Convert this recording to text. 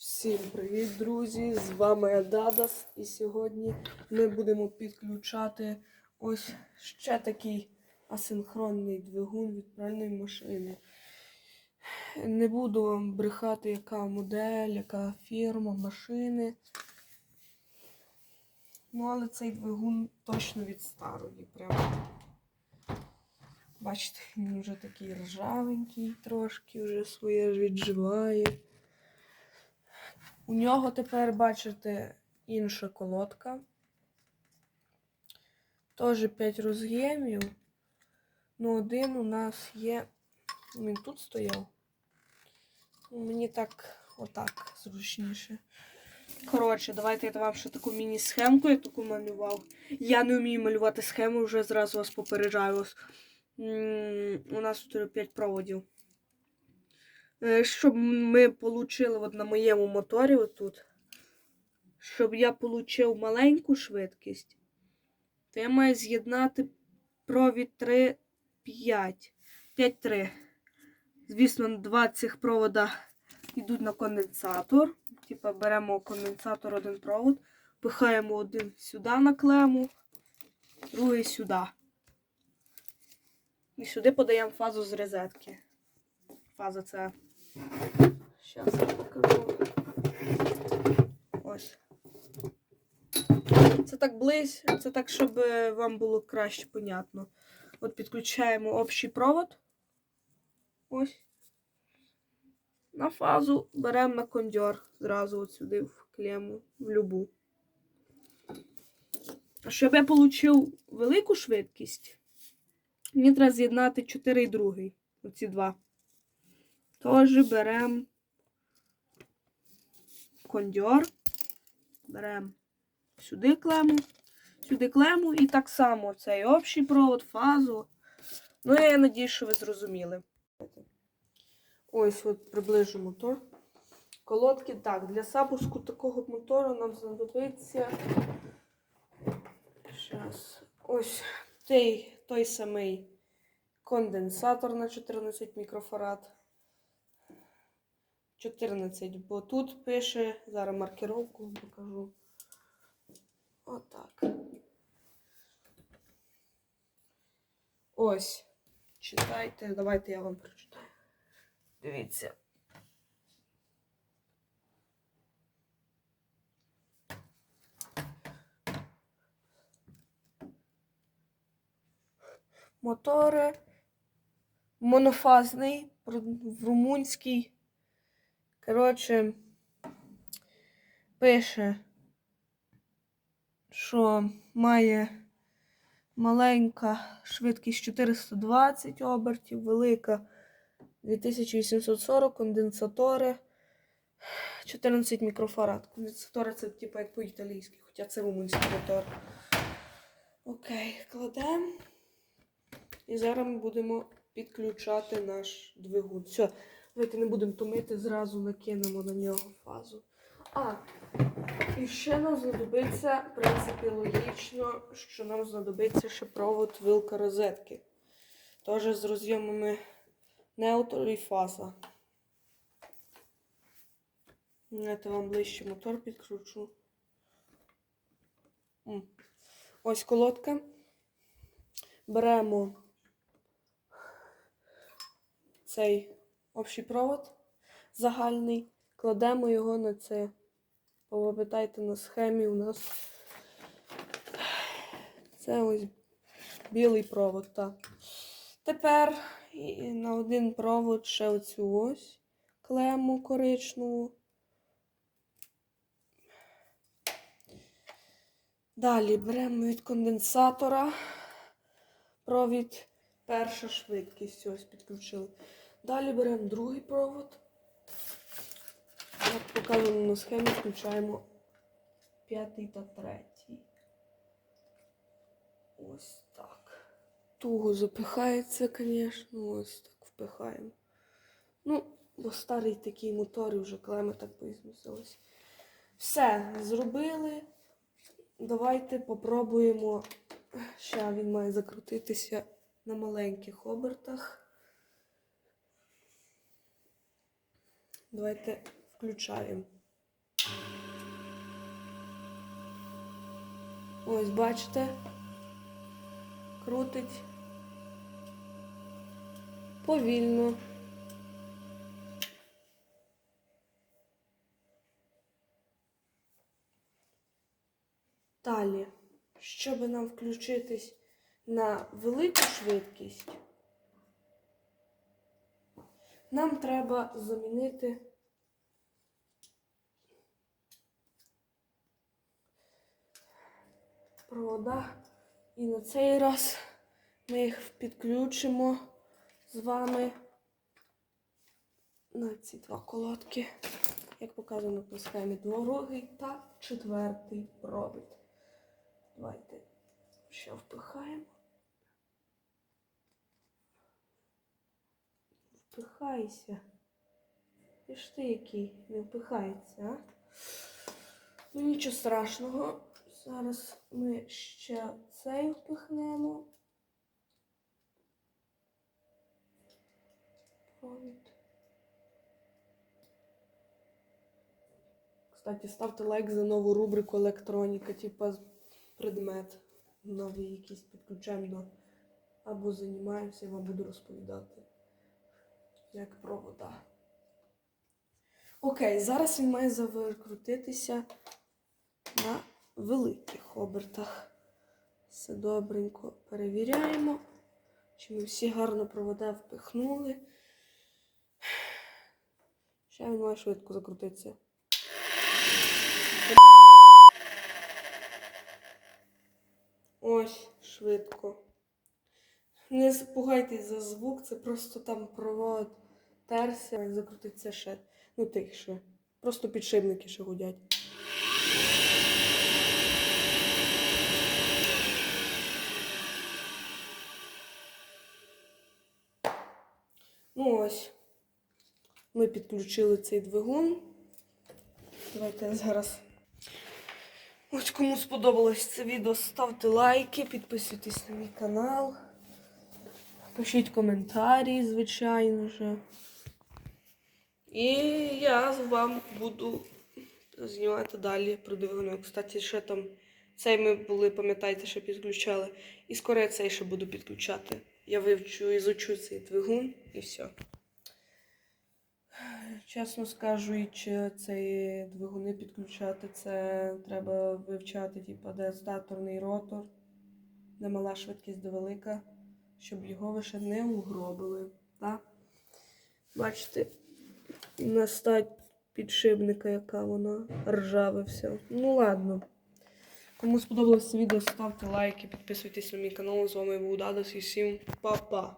Всім привіт, друзі! З вами Ададас. І сьогодні ми будемо підключати ось ще такий асинхронний двигун від пральної машини. Не буду вам брехати, яка модель, яка фірма машини. Ну, але цей двигун точно від старої. Прямо. Бачите, він вже такий ржавенький трошки, вже своє відживає. У нього тепер, бачите, інша колодка. Теж 5 роз'ємів. Ну, один у нас є. Він тут стояв. Ну, Мені так отак зручніше. Коротше, давайте я вам ще таку міні-схемку я таку малював. Я не вмію малювати схему, вже зразу вас попереджаю. У нас тут 5 проводів. Е, Щоб ми отримали от на моєму моторі отут, щоб я отримав маленьку швидкість, то я маю з'єднати провід 3, 5. 5-3. Звісно, два цих провода йдуть на конденсатор. Типа беремо конденсатор один провод, пихаємо один сюди на клему, другий сюди. І сюди подаємо фазу з розетки. Фаза це. Зараз покажу. Ось. Це так близько, це так, щоб е, вам було краще понятно. От підключаємо общий провод. Ось. На фазу беремо на кондьор зразу от сюди в клему, в любу. Щоб я отримав велику швидкість, мені треба з'єднати 4 і 2. Оці два. Тож беремо кондьор, беремо сюди клему, сюди клему і так само цей общий провод, фазу. Ну, я надіюсь, що ви зрозуміли. Ось от приближу мотор. Колодки. Так, для запуску такого мотора нам знадобиться. Щас. Ось той, той самий конденсатор на 14 мікрофарад. 14, бо тут пише, зараз маркировку покажу. Отак. Ось. Читайте, давайте я вам прочитаю. Дивіться. Мотори. Монофазний, в румунський. Коротше, пише, що має маленька швидкість 420 обертів, велика 2840 конденсатори, 14 мікрофарад. Конденсатори це типу як по-італійськи, хоча це румунський мотор. Окей, кладемо. І зараз ми будемо підключати наш двигун. Все. Давайте не будемо томити, зразу накинемо на нього фазу. А, і ще нам знадобиться, в принципі, логічно, що нам знадобиться ще провод вилка розетки. Теж з роз'ємами неутр і фаза. Давайте вам ближче мотор підкручу. Ось колодка. Беремо цей общий провод загальний, кладемо його на це. Попитайте на схемі у нас. Це ось білий провод, так. Тепер і на один провод ще оцю ось клему коричневу. Далі беремо від конденсатора провід перша швидкість. Ось підключили. Далі беремо другий провод. Як показано на схемі, включаємо п'ятий та третій. Ось так. Туго запихається, звісно, ось так впихаємо. Ну, бо старий такий мотор і вже клеми так поізмістились. Все, зробили. Давайте попробуємо. Ще він має закрутитися на маленьких обертах. Давайте включаємо. Ось, бачите, крутить повільно. Далі, щоб нам включитись на велику швидкість нам треба замінити провода. І на цей раз ми їх підключимо з вами на ці два колодки, як показано по схемі, другий та четвертий провід. Давайте ще впихаємо. Впихайся. І ж ти який не впихається, а? Ну нічого страшного. Зараз ми ще цей впихнемо. Кстати, ставте лайк за нову рубрику електроніка, типа предмет новий якийсь підключаємо до або займаємося, я вам буду розповідати, як провода. Окей, зараз він має завикрутитися на великих обертах. Все добренько перевіряємо, чи ми всі гарно провода впихнули. Ще він має швидко закрутитися. Ось, швидко. Не спугайтесь за звук, це просто там провод терся, як закрутиться ще. Ну тихше. Просто підшипники ще гудять. Ну ось. Ми підключили цей двигун. Давайте зараз. Ось кому сподобалось це відео, ставте лайки, підписуйтесь на мій канал. Пишіть коментарі, звичайно же. І я вам буду знімати далі про двигуни. Кстати, ще там цей ми були, пам'ятаєте, що підключали. І скоро я цей ще буду підключати. Я вивчу, ізучу цей двигун і все. Чесно скажу, і чи цей двигуни підключати, це треба вивчати, типу, де статорний ротор, де мала швидкість, де велика, щоб його лише не угробили. Так? Бачите, на стать підшипника, яка вона ржаве все. Ну ладно. Кому сподобалось це відео, ставте лайки, підписуйтесь на мій канал. З вами був Дадас і всім па-па.